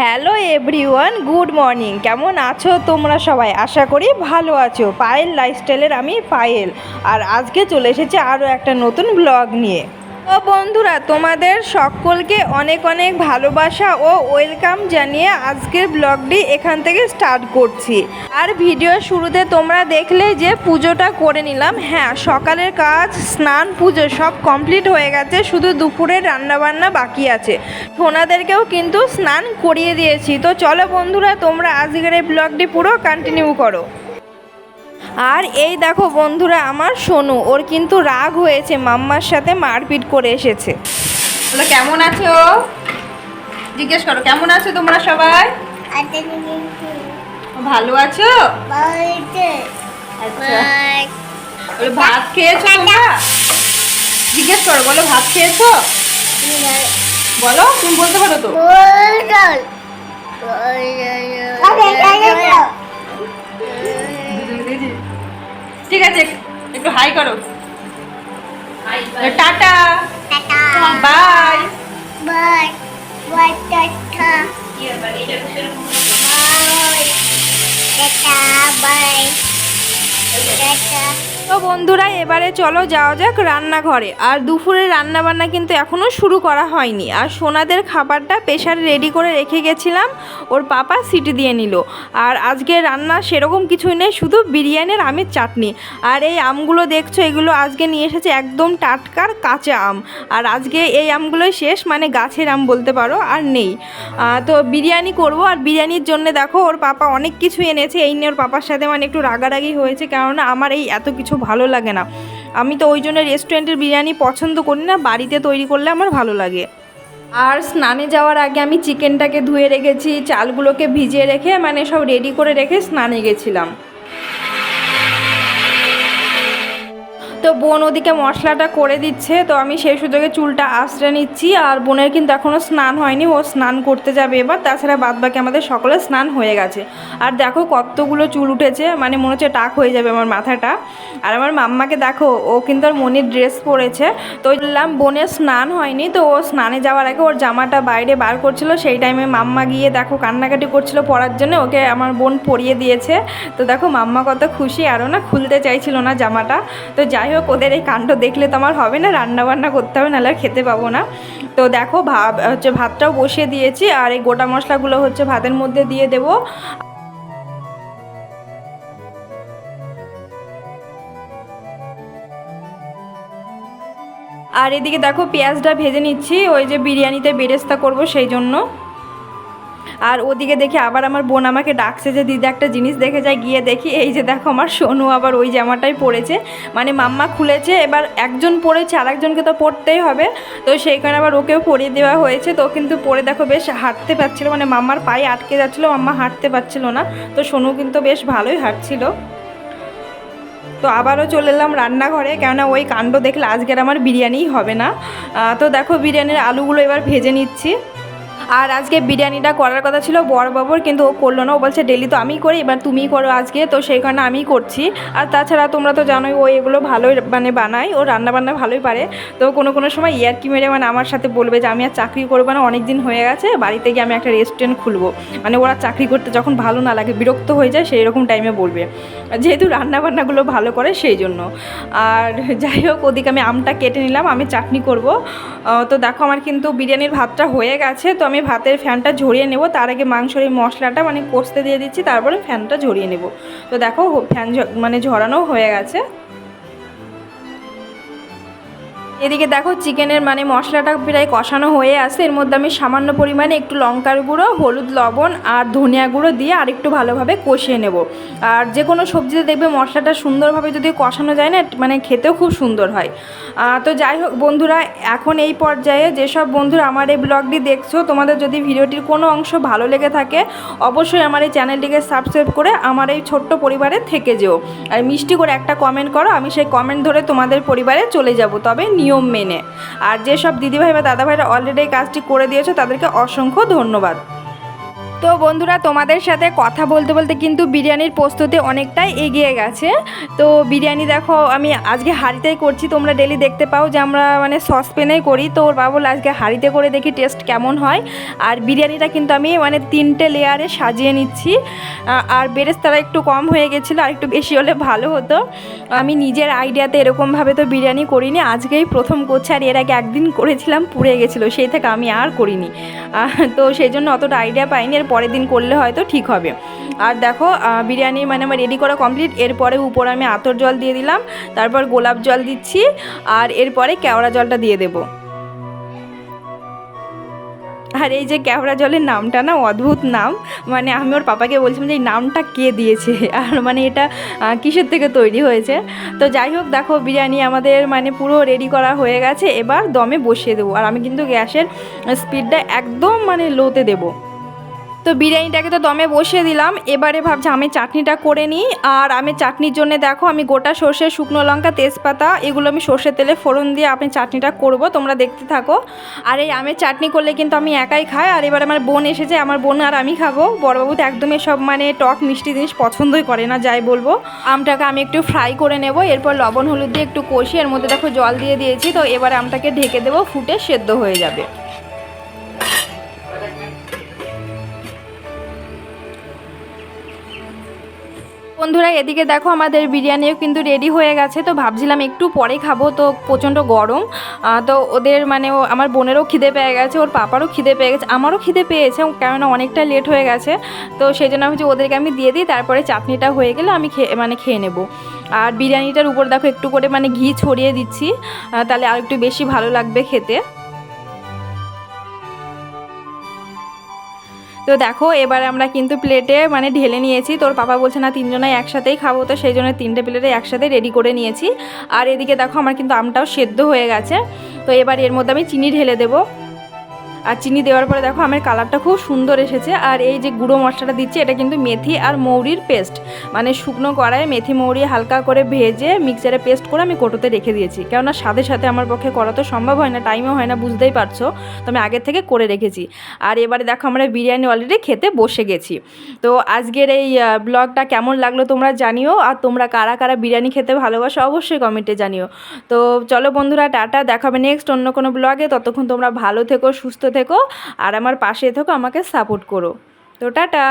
Hello everyone, good morning. কেমন আছো তোমরা সবাই? আশা করি ভালো আছো। পায়েল লাইফস্টাইলের আমি পায়েল আর আজকে চলে এসেছি আরও একটা নতুন ব্লগ নিয়ে। ও বন্ধুরা, তোমাদের সকলকে অনেক অনেক ভালোবাসা ও ওয়েলকাম জানিয়ে আজকের ব্লগটি এখান থেকে স্টার্ট করছি। আর ভিডিও শুরুতে তোমরা দেখলে যে পুজোটা করে নিলাম। হ্যাঁ সকালের কাজ, স্নান, পুজো সব কমপ্লিট হয়ে গেছে, শুধু দুপুরের রান্নাবান্না বাকি আছে। সোনাদেরকেও কিন্তু স্নান করিয়ে দিয়েছি। তো চলো বন্ধুরা, তোমরা আজকের এই ব্লগটি পুরো কন্টিনিউ করো। আর এই দেখো বন্ধুরা আমার সোনু ওর কিন্তু রাগ হয়েছে মাম্মার সাথে মারপিট করে এসেছে বলো কেমন আছো জিজ্ঞেস করো কেমন আছো তোমরা সবাই ভালো আছো আচ্ছা ভাত খেয়েছো তোমরা জিজ্ঞেস করো বলো ভাত খেয়েছো বলো তুমি বলতে পারো তো ঠিক আছে একটু হাই করো। টাটা। বাই তো বন্ধুরা, এবারে চলো যাওয়া যাক রান্নাঘরে। আর দুপুরে রান্না বান্না কিন্তু এখনও শুরু করা হয়নি। আর সোনাদের খাবারটা প্রেশারে রেডি করে রেখে গেছিলাম। ওর পাপা সিটি দিয়ে নিল। আর আজকে রান্না সেরকম কিছুই নেই, শুধু বিরিয়ানির আমের চাটনি। আর এই আমগুলো দেখছ, এগুলো আজকে নিয়ে এসেছে একদম টাটকার কাঁচা আম। আর আজকে এই আমগুলোই শেষ মানে গাছের আম বলতে পারো, আর নেই। তো বিরিয়ানি করব। আর বিরিয়ানির জন্য দেখো, ওর পাপা অনেক কিছু এনেছে। এই নিয়ে ওর পাপার সাথে মানে একটু রাগারাগি হয়েছে, কেননা আমার এই এত কিছু ভালো লাগে না। আমি তো ওই জন্য রেস্টুরেন্টের বিরিয়ানি পছন্দ করি না, বাড়িতে তৈরি করলে আমার ভালো লাগে। আর স্নানে যাওয়ার আগে আমি চিকেনটাকে ধুয়ে রেখেছি, চালগুলোকে ভিজিয়ে রেখে মানে সব রেডি করে রেখে স্নানে গেছিলাম। তো বোন ওদিকে মশলাটা করে দিচ্ছে, তো আমি সেই সুযোগে চুলটা আশ্রয় নিচ্ছি আর বোনের কিন্তু এখনও স্নান হয়নি, ও স্নান করতে যাবে এবার, তাছাড়া বাদ বাকি আমাদের সকলে স্নান হয়ে গেছে। আর দেখো কতগুলো চুল উঠেছে মানে মনে হচ্ছে টাক হয়ে যাবে আমার মাথাটা। আর আমার মাম্মাকে দেখো, ও কিন্তু আর মনির ড্রেস পরেছে, তো বললাম বোনের স্নান হয়নি, তো ও স্নানে যাওয়ার আগে ওর জামাটা বাইরে বার করছিল, সেই টাইমে মাম্মা গিয়ে দেখো কান্নাকাটি করছিল পরার জন্য, ওকে আমার বোন পরিয়ে দিয়েছে। তো দেখো মাম্মা কত খুশি আরও না খুলতে চাইছিল না জামাটা। তো যাই হোক ওদের এই কাণ্ড দেখলে তো আমার হবে না রান্না বান্না করতে হবে, নাহলে খেতে পাবো না। তো দেখো, ভাব, হচ্ছে ভাতটাও বসিয়ে দিয়েছি, আর এই গোটা মশলাগুলো হচ্ছে ভাতের মধ্যে দিয়ে দেবো। আর এদিকে দেখো, পেঁয়াজটা ভেজে নিচ্ছি, ওই যে বিরিয়ানিতে বেরেস্তা করব সেই জন্য। আর ওদিকে দেখি আবার আমার বোন আমাকে ডাকছে যে, দিদি একটা জিনিস দেখে যায় গিয়ে দেখি। এই যে দেখো আমার সোনু আবার ওই জামাটাই পরেছে। মানে মাম্মা খুলেছে, এবার একজন পরেছে আর একজনকে তো পরতেই হবে। তো সেই কারণে আবার ওকেও পরিয়ে দেওয়া হয়েছে। তো কিন্তু পরে দেখো বেশ হাঁটতে পারছিল মানে মাম্মার পায়ে আটকে যাচ্ছিল, মাম্মা হাঁটতে পারছিল না। তো সোনু কিন্তু বেশ ভালোই হাঁটছিল। তো আবারও চলে এলাম রান্নাঘরে, কেননা ওই কাণ্ড দেখলে আজকের আমার বিরিয়ানিই হবে না। তো দেখো বিরিয়ানির আলুগুলো এবার ভেজে নিচ্ছি। আর আজকে বিরিয়ানিটা করার কথা ছিল বড় বাবুর কিন্তু ও করল না। ও বলছে, ডেলি তো আমিই করি, এবার তুমিই করো আজকে, তো সেই কারণে আমিই করছি। আর তাছাড়া তোমরা তো জানোই, ও এগুলো ভালোই মানে বানায়, ও রান্না বান্না ভালোই পারে। তো কোনো কোনো সময় ইয়ারকি মেরে মানে আমার সাথে বলবে যে, আমি আর চাকরি করব না অনেক দিন হয়ে গেছে, বাড়িতে গিয়ে আমি একটা রেস্টুরেন্ট খুলবো। মানে ওরা চাকরি করতে যখন ভালো না লাগে, বিরক্ত হয়ে যায়, সেই রকম টাইমে বলবে। যেহেতু রান্না বান্নাগুলো ভালো করে, সেই জন্য। আর যাই হোক, ওদিকে আমি আমটা কেটে নিলাম, আমি চাটনি করব। তো দেখো আমার কিন্তু বিরিয়ানির ভাতটা হয়ে গেছে, তো আমি ভাতের ফ্যানটা ঝরিয়ে নেব। তার আগে মাংসের এই মশলাটা মানে কষতে দিয়ে দিচ্ছি, তারপরে ফ্যানটা ঝরিয়ে নেব। তো দেখো, ফ্যান মানে ঝরানো হয়ে গেছে। এদিকে দেখো, চিকেনের মানে মশলাটা প্রায় কষানো হয়ে আসে এর মধ্যে আমি সামান্য পরিমাণে একটু লঙ্কার গুঁড়ো, হলুদ লবণ আর ধনিয়া গুঁড়ো দিয়ে আরেকটু ভালোভাবে কষিয়ে নেব। আর যে কোনো সবজিতে দেখবে মশলাটা সুন্দরভাবে যদি কষানো যায় না মানে খেতেও খুব সুন্দর হয়। তো যাই হোক বন্ধুরা, এখন এই পর্যায়ে যেসব বন্ধুরা আমার এই ব্লগটি দেখছ, তোমাদের যদি ভিডিওটির কোনো অংশ ভালো লেগে থাকে, অবশ্যই আমার এই চ্যানেলটিকে সাবস্ক্রাইব করে আমার এই ছোট্ট পরিবারে থেকে যেও। আর মিষ্টি করে একটা কমেন্ট করো, আমি সেই কমেন্ট ধরে তোমাদের পরিবারে চলে যাব। তবে নিয়ম মেনে। আর যেসব দিদিভাই বা দাদাভাইরা অলরেডি এই কাজটি করে দিয়েছে, তাদেরকে অসংখ্য ধন্যবাদ। তো বন্ধুরা, তোমাদের সাথে কথা বলতে বলতে কিন্তু বিরিয়ানির প্রস্তুতি অনেকটাই এগিয়ে গেছে। তো বিরিয়ানি দেখো, আমি আজকে হাঁড়িতেই করছি, তোমরা ডেলি দেখতে পাও যে আমরা মানে সসপ্যানেই করি। তো ওর বাবুল আজকে হাঁড়িতে করে দেখি টেস্ট কেমন হয়। আর বিরিয়ানিটা কিন্তু আমি মানে তিনটে লেয়ারে সাজিয়ে নিচ্ছি। আর বেরেস্তারা একটু কম হয়ে গেছিল, আর একটু বেশি হলে ভালো হতো। আমি নিজের আইডিয়াতে এরকমভাবে তো বিরিয়ানি করিনি, আজকেই প্রথম করছি, আর এর আগে একদিন করেছিলাম, পুড়ে গেছিল, সেই থেকে আমি আর করিনি। তো সেই জন্য অতটা আইডিয়া পাইনি। এর পরের দিন করলে হয়তো ঠিক হবে। আর দেখো বিরিয়ানি মানে আমার রেডি করা কমপ্লিট এরপরে উপরে আমি আতর জল দিয়ে দিলাম, তারপর গোলাপ জল দিচ্ছি, আর এরপরে কেওড়া জলটা দিয়ে দেবো। আর এই যে কেওড়া জলের নামটা না, অদ্ভুত নাম। মানে আমি ওর পাপাকে বলছিলাম যে, এই নামটা কে দিয়েছে? আর মানে এটা কিসের থেকে তৈরি হয়েছে? তো যাই হোক, দেখো, বিরিয়ানি আমাদের মানে পুরো রেডি করা হয়ে গেছে। এবার দমে বসিয়ে দেবো। আর আমি কিন্তু গ্যাসের স্পিডটা একদম মানে লোতে দেবো। তো বিরিয়ানিটাকে তো দমে বসিয়ে দিলাম। এবারে ভাবছি আমি চাটনিটা করে নিই। আর আমি চাটনির জন্য দেখো, আমি গোটা সর্ষে, শুকনো লঙ্কা, তেজপাতা, এগুলো আমি সর্ষের তেলে ফোড়ন দিয়ে আমি চাটনিটা করব, তোমরা দেখতে থাকো। আর এই আমের চাটনি করলে কিন্তু আমি একাই খাই। আর এবার আমার বোন এসেছে, আমার বোন আর আমি খাব। বড়বাবু তো একদমই সব মানে টক, মিষ্টি জিনিস পছন্দই করে না, যাই বলব। আমটাকে আমি একটু ফ্রাই করে নেব, এরপর লবণ, হলুদ দিয়ে একটু কষি এর মধ্যে দেখো জল দিয়ে দিয়েছি। তো এবারে আমটাকে ঢেকে দেবো, ফুটে সেদ্ধ হয়ে যাবে। বন্ধুরা, এদিকে দেখো আমাদের বিরিয়ানিও কিন্তু রেডি হয়ে গেছে। তো ভাবছিলাম একটু পরে খাব, তো প্রচণ্ড গরম। তো ওদের মানে আমার বোনেরও খিদে পেয়ে গেছে, ওর পাপারও খিদে পেয়ে গেছে, আমারও খিদে পেয়েছে, কেননা অনেকটা লেট হয়ে গেছে। তো সেই জন্য আমি ওদেরকে আমি দিয়ে দিই, তারপরে চাটনিটা হয়ে গেলে আমি খেয়ে মানে খেয়ে নেব। আর বিরিয়ানিটার উপর দেখো একটু করে মানে ঘি ছড়িয়ে দিচ্ছি তাহলে আর একটু বেশি ভালো লাগবে খেতে। তো দেখো, এবার আমরা কিন্তু প্লেটে মানে ঢেলে নিয়েছি। তোর পাপা বলছে, না, তিনজনাই একসাথেই খাব। তো সেই জন্য তিনটে প্লেটে একসাথে রেডি করে নিয়েছি। আর এদিকে দেখো, আমার কিন্তু আমটাও সেদ্ধ হয়ে গেছে। তো এবার এর মধ্যে আমি চিনি ঢেলে দেবো। আর চিনি দেওয়ার পরে দেখো আমার কালারটা খুব সুন্দর এসেছে। আর এই যে গুঁড়ো মশলাটা দিচ্ছি, এটা কিন্তু মেথি আর মৌরির পেস্ট। মানে শুকনো কড়াই মেথি মৌরি হালকা করে ভেজে মিক্সারে পেস্ট করে আমি কোটোতে রেখে দিয়েছি। কেননা সাথে সাথে আমার পক্ষে করা তো সম্ভব হয় না টাইমও হয় না, বুঝতেই পারছ? তো আমি আগের থেকে করে রেখেছি। আর এবারে দেখো আমরা বিরিয়ানি অলরেডি খেতে বসে গেছি। তো আজকের এই ব্লগটা কেমন লাগল তোমরা জানিও, আর তোমরা কারা কারা বিরিয়ানি খেতে ভালোবাসো অবশ্যই কমেন্টে জানিও। তো চলো বন্ধুরা, টাটা, দেখাবে নেক্সট অন্য কোনো ব্লগে ততক্ষণ তোমরা ভালো থেকো, সুস্থ থেকো আর আমার পাশে থেকো আমাকে সাপোর্ট করো। তো টাটা।